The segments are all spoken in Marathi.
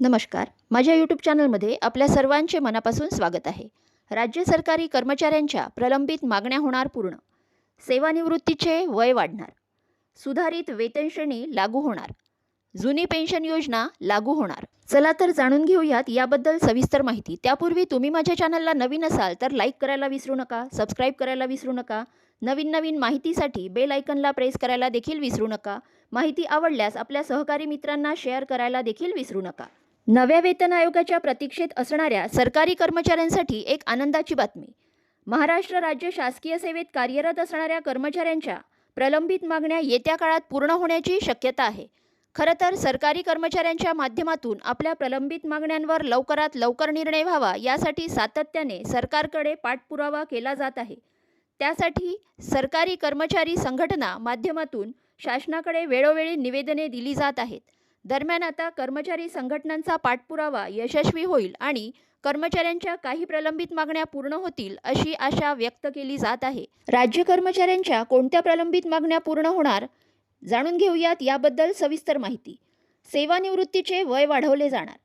नमस्कार. माझ्या यूट्यूब चॅनलमध्ये आपल्या सर्वांचे मनापासून स्वागत आहे. राज्य सरकारी कर्मचाऱ्यांच्या प्रलंबित मागण्या होणार पूर्ण. सेवानिवृत्तीचे वय वाढणार. सुधारित वेतनश्रेणी लागू होणार. जुनी पेन्शन योजना लागू होणार. चला तर जाणून घेऊयात याबद्दल सविस्तर माहिती. त्यापूर्वी तुम्ही माझ्या चॅनलला नवीन असाल तर लाईक करायला विसरू नका सबस्क्राईब करायला विसरू नका नवीन नवीन माहितीसाठी बेल आयकनला प्रेस करायला देखील विसरू नका माहिती आवडल्यास आपल्या सहकारी मित्रांना शेअर करायला देखील विसरू नका. नव्या वेतन आयोगाच्या प्रतीक्षेत असणाऱ्या सरकारी कर्मचाऱ्यांसाठी एक आनंदाची बातमी. महाराष्ट्र राज्य शासकीय सेवेत कार्यरत असणाऱ्या कर्मचाऱ्यांच्या प्रलंबित मागण्या येत्या काळात पूर्ण होण्याची शक्यता आहे. खरं तर सरकारी कर्मचाऱ्यांच्या माध्यमातून आपल्या प्रलंबित मागण्यांवर लवकरात लवकर निर्णय व्हावा यासाठी सातत्याने सरकारकडे पाठपुरावा केला जात आहे. त्यासाठी सरकारी कर्मचारी संघटना माध्यमातून शासनाकडे वेळोवेळी निवेदने दिली जात आहेत. दरम्यान आता कर्मचारी संघटनांचा पाठपुरावा यशस्वी होईल आणि कर्मचाऱ्यांच्या काही प्रलंबित मागण्या पूर्ण होतील अशी आशा व्यक्त केली जात आहे. राज्य कर्मचाऱ्यांच्या कोणत्या प्रलंबित मागण्या पूर्ण होणार? जाणून घेऊयात याबद्दल सविस्तर माहिती. सेवानिवृत्तीचे वय वाढवले जाणार.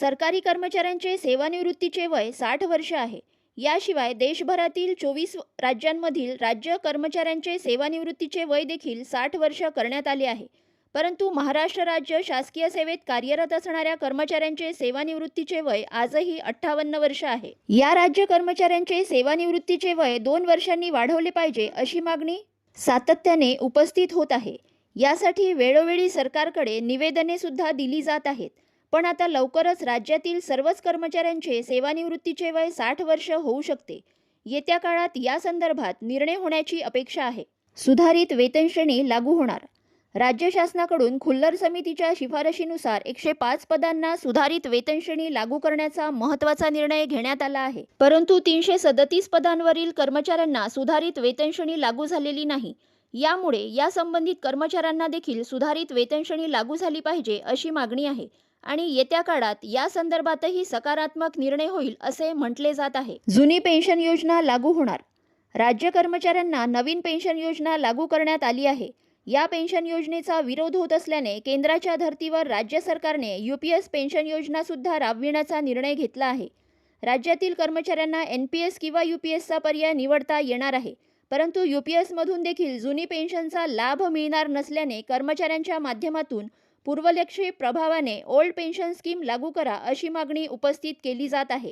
सरकारी कर्मचाऱ्यांचे सेवानिवृत्तीचे वय साठ वर्ष आहे. याशिवाय देशभरातील चोवीस राज्यांमधील राज्य कर्मचाऱ्यांचे सेवानिवृत्तीचे वय देखील साठ वर्ष करण्यात आले आहे. परंतु महाराष्ट्र राज्य शासकीय सेवेत कार्यरत असणाऱ्या कर्मचाऱ्यांचे सेवानिवृत्तीचे वय आजही अठ्ठावन्न वर्ष आहे. या राज्य कर्मचाऱ्यांचे सेवानिवृत्तीचे वय दोन वर्षांनी वाढवले पाहिजे अशी मागणी सातत्याने उपस्थित होत आहे. यासाठी वेळोवेळी सरकारकडे निवेदने सुद्धा दिली जात आहेत. पण आता लवकरच राज्यातील सर्वच कर्मचाऱ्यांचे सेवानिवृत्तीचे वय साठ वर्ष होऊ शकते. येत्या काळात या संदर्भात निर्णय होण्याची अपेक्षा आहे. सुधारित वेतनश्रेणी लागू होणार. राज्य शासनाकडून खुल्लर समितीच्या शिफारशीनुसार एकशे पाच पदांना सुधारित वेतनश्रेणी लागू करण्याचा महत्त्वाचा निर्णय घेण्यात आला आहे. परंतु तीनशे सदतीस पदांवरील कर्मचाऱ्यांना सुधारित वेतनश्रेणी लागू झालेली नाही. यामुळे या संबंधित कर्मचाऱ्यांना देखील सुधारित वेतनश्रेणी लागू झाली पाहिजे अशी मागणी आहे आणि येत्या काळात या संदर्भातही सकारात्मक निर्णय होईल असे म्हटले जात आहे. जुनी पेन्शन योजना लागू होणार. राज्य कर्मचाऱ्यांना नवीन पेन्शन योजना लागू करण्यात आली आहे. या पेन्शन योजनेचा विरोध होत असल्याने केंद्राच्या धर्तीवर राज्य सरकारने यू पी एस पेन्शन योजनासुद्धा राबविण्याचा निर्णय घेतला आहे. राज्यातील कर्मचाऱ्यांना एन पी एस किंवा यू पी एसचा पर्याय निवडता येणार आहे. परंतु यू पी एसमधून देखील जुनी पेन्शनचा लाभ मिळणार नसल्याने कर्मचाऱ्यांच्या माध्यमातून पूर्वलक्षी प्रभावाने ओल्ड पेन्शन स्कीम लागू करा अशी मागणी उपस्थित केली जात आहे.